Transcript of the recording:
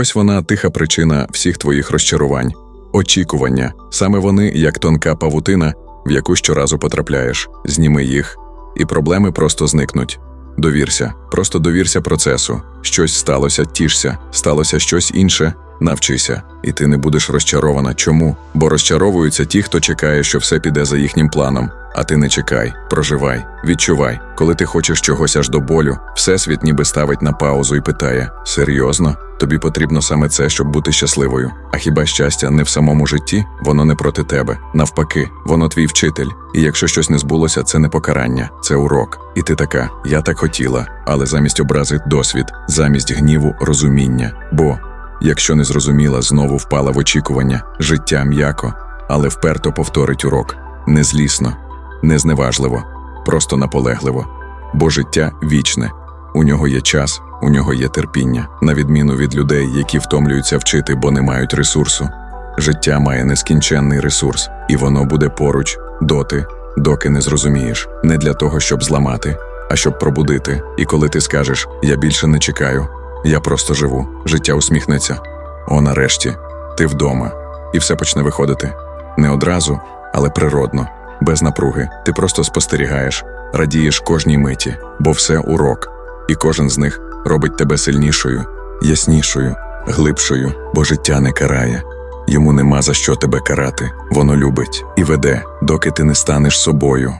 Ось вона тиха причина всіх твоїх розчарувань, очікування. Саме вони, як тонка павутина, в яку щоразу потрапляєш. Зніми їх, і проблеми просто зникнуть. Довірся, просто довірся процесу. Щось сталося, тішся, сталося щось інше. Навчися, і ти не будеш розчарована. Чому? Бо розчаровуються ті, хто чекає, що все піде за їхнім планом. А ти не чекай, проживай, відчувай. Коли ти хочеш чогось аж до болю, всесвіт ніби ставить на паузу і питає: серйозно, тобі потрібно саме це, щоб бути щасливою. А хіба щастя не в самому житті? Воно не проти тебе. Навпаки, воно твій вчитель. І якщо щось не збулося, це не покарання, це урок. І ти така, я так хотіла, але замість образи досвід, замість гніву розуміння. Бо Якщо не зрозуміла, знову впала в очікування, життя м'яко, але вперто повторить урок не злісно, не зневажливо, просто наполегливо. Бо життя вічне, у нього є час, у нього є терпіння, на відміну від людей, які втомлюються вчити, бо не мають ресурсу. Життя має нескінченний ресурс, і воно буде поруч доти, доки не зрозумієш, не для того, щоб зламати, а щоб пробудити. І коли ти скажеш Я більше не чекаю, я просто живу, життя усміхнеться. О, нарешті, ти вдома, і все почне виходити. Не одразу, але природно, без напруги. Ти просто спостерігаєш, радієш кожній миті, бо все урок, і кожен з них робить тебе сильнішою, яснішою, глибшою, бо життя не карає. Йому нема за що тебе карати, воно любить і веде, доки ти не станеш собою.